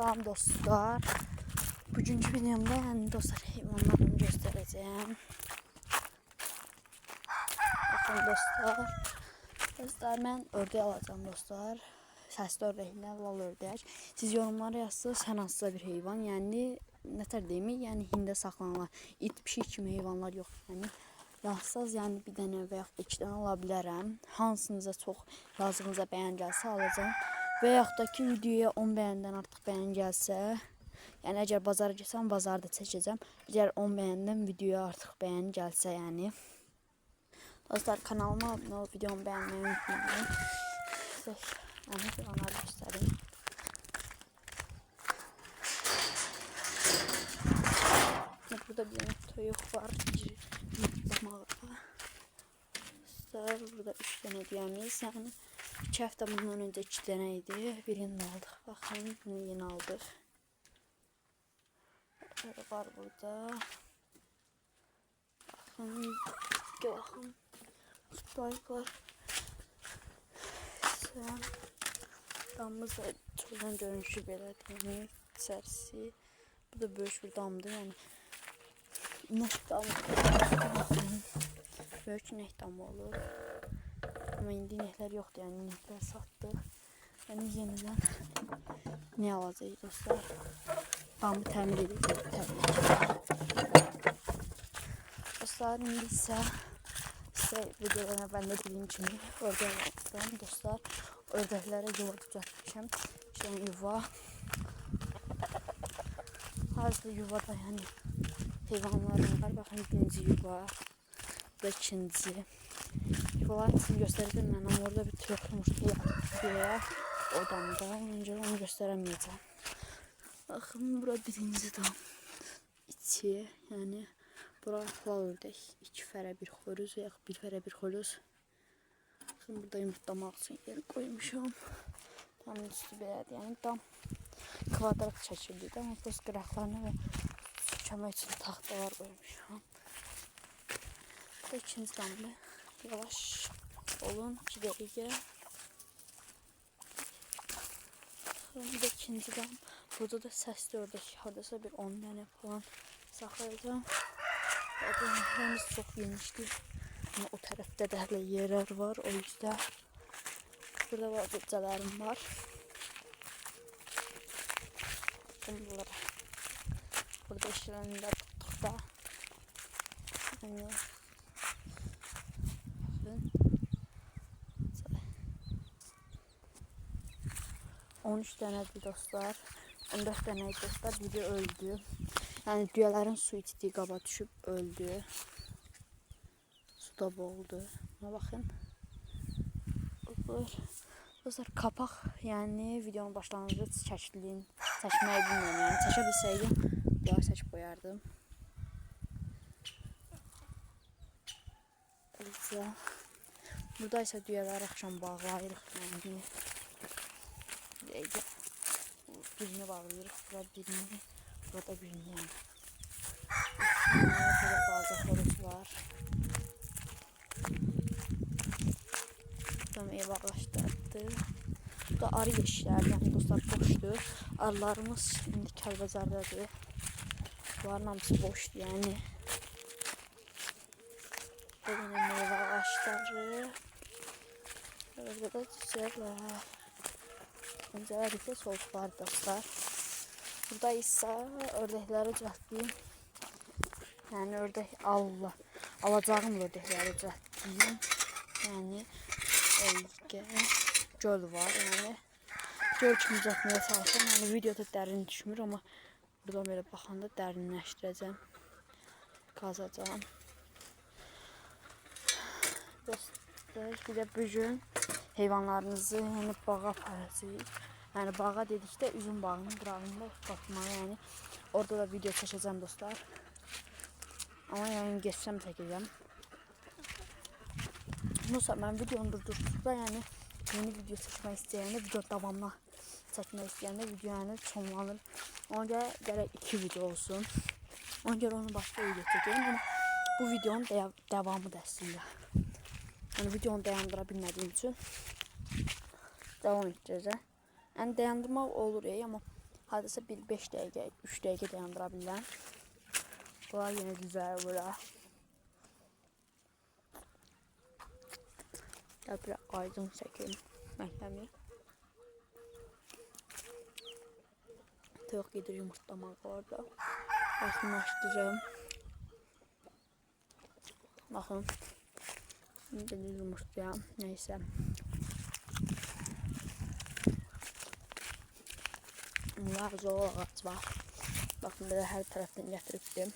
Salam dostlar. Bugünkü videomda yani dostlar heyvanlarımı göstereceğim. Bakın dostlar. Dostlar ben ördek alacağım dostlar. Sesli ördekler, lal ördek. Siz yorumlara yazsınız sən hansısa bir heyvan. Yani ne tər deyimi? Yani hində saxlanılan it, pişik kimi heyvanlar yox. Yəni yazsaz yəni bir dənə və yaxud iki dənə ala. Hansınıza çox yazığınıza bəyən gəlsə alacağam. Və yaxud da videoya 10 bəyəndən artıq bəyən gəlsə, yəni əgər bazara getsəm bazarda çəkəcəm. Əgər 10 bəyəndən videoya artıq bəyən gəlsə, yəni Dostlar kanalıma abone olup videomu beğenmeyi unutmayın. Size yani hayvanları göstereyim. Burada bir tane toyuk var. Yırtlamağı. Dostlar burada 3 tane düğemiz. Yani 2 hafta bundan önce 2 tane idi. Birini aldık. Bakın bunu yeni aldık. Var burada. Bakın. Bakın. Spike'lar. Sen damımız da çoğunun görünüşü belə deyil. İçərisi. Bu da böyük bir damdır. Yəni inek damı. Böyük inek damı olur. Amma indi inəklər yoxdur. Yəni inəklər satdıq. Yəni yenidən ne alacağıq dostlar? Edəcək təbii ki. Dostlar indi isə size videolarına ben de dediğim gibi ördek yaptım dostlar. Ördeklere yuva düzeltmişim. İşte yuva. Hazır yuvada yani hayvanlarım var. Bakın birinci yuva. Da ikinci. Yuvaların hepsini gösterdim ben ama orada bir yumurta yapıyor odamda. Önce onu gösteremeyeceğim. Bakın burada birinci dam. İçi yani Bura lal ördək. 2 fərə bir xoruz, yox bir fərə bir xoruz. Şimdi burada yumurtlamaq üçün yer qoymuşam. Tam üstü belədir. Yəni tam kvadrat çəkildi. Amma pus qıraqlarına və sökəmək üçün taxtalar qoymuşam. Bu da ikinci damlı. Yavaş olun. 2 dəqiqə. Bu da ikinci dam. Burada da səsli ördək. Hardasa bir 10 dənə falan saxlayacağım. Henüz çok geniş değil. Ama o tarafta da hala yerler var. O yüzden burada vazgeçelerim var. Bunları burada işlerinde tuttuk da. Yani On üç tane dostlar. 14 tane dostlar. Biri öldü. Yani düğelerin su içtiği qaba düşüb öldü. Suda boğuldu. Buna bakın. Olur. Dostlar kapak yani videonun başlanğıcı çəkilin. Çəkməyi bilmirəm yəni. Çəkə bilsəydim daha çəkib qoyardım. Burada. Burada isə düyələri axşam bağlayırıq. Yəni Deyəcək. Birini bağlayırıq, bura birini. Burada birini yani. Burada bazı horuz var. Tam ev ağaçlardı. Bu da arı yeşiller yani dostlar boştu. Arılarımız şimdi Kəlbazardadır. Bunların hamısı boşdu yani. Burada meyve ağaçları. Burada da çiçekler. Öncelikle soğuklar dostlar. Burada ise ördekleri düzelttiğim yani ördek Allah alacağım ördekleri düzelttiğim yani Ege göl var yani göl kimi düzeltmeye çalışıyorum yani videoda derin düşmür ama burada böyle baxanda dərinləşdirəcəm kazacağım dostlar bir de bugün heyvanlarınızı yəni bağa aparacağıq yani bağa dedikdə üzüm bağının qırağında baxmalı yəni orada da video çəkəcəm dostlar. Ama yəni geçsəm çəkəcəm Musa mən videonu durdurduqda yəni yeni video çəkmək istəyəndə video davamlı çəkmək istəyəndə video yəni sonlanır. Ona görə gərək 2 video olsun. Ona görə onu başqa video çəkəcəm amma bu videonun dev devamı da əslində yəni videonu dayandıra bilmədiyim üçün devam etdirəcəm Yəni dayandırmaq olur ey, amma Hardasa bir 5 dəqiqə, 3 dəqiqə dayandıra bilirəm. Bunlar yenə düzəlir bura. Gəl bir aydın çəkim məktəbi. Toyuq gedir yumurtlamaq orada. Yaxınlaşdırım. Baxın. De yumurtlayam. Neyse. Var zor ağaç var. Bakın böyle her taraftan getirdim.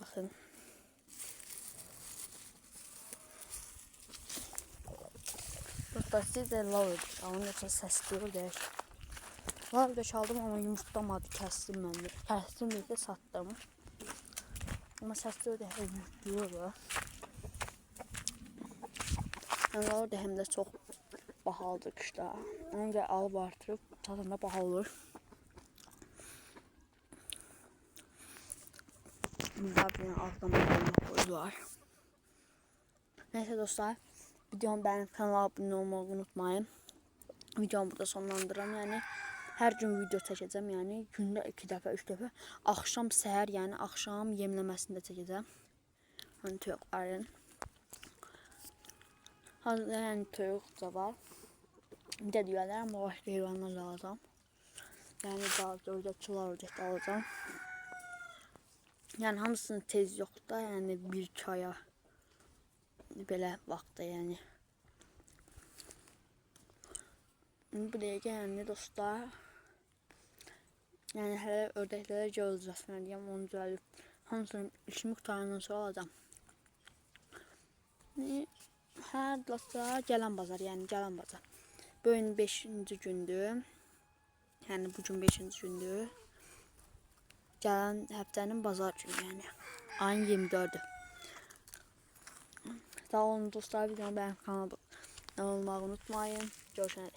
Bakın. Burada siz de lav ödük. Onun için ses duyuyor. Lav ödük aldım ama yumurtlamadı. Kestim ben de. Kestim de sattım. Ama ses duyuyor. Yumurtluyor. Yəni orada həm də çox bahalıdır qışda. Ona görə alıb artırıb tadında baha olur. Burada bir dənə ağlama qoydu var. Neyse dostlar, videomu beğenip kanala abone olmayı unutmayın. Videomu burada sonlandırıram. Yəni hər gün video çəkəcəm. Yəni gündə 2 dəfə, 3 dəfə. Axşam, səhər, yəni axşam yemləməsində çəkəcəm. Hani toyuqların. Hazırda yəni toyuq da. Bir də deyirlər, amma başqa heyvanlar da alacağam. Yəni daha ördəkçilər ördək də alacağam. Yəni hamısını tez yox da, yəni bir iki aya belə vaxtda yəni. Bu dəqiqə yəni dostlar. Yəni hələ ördəklərə gözləşməliyəm, deyəm, onu düzəlib. Hamısını işimi qutarandan sonra alacağım. Yəni, Hər dostlar gələn bazar, yəni gələn bazar. Bu gün 5-ci gündür. Yəni bu gün 5-ci gündür. Gələn həftənin bazar günü, yəni ayın 24-ü. Sağ olun dostlar, videomu beğenip kanalıma abone olmayı unutmayın. Görüşürüz.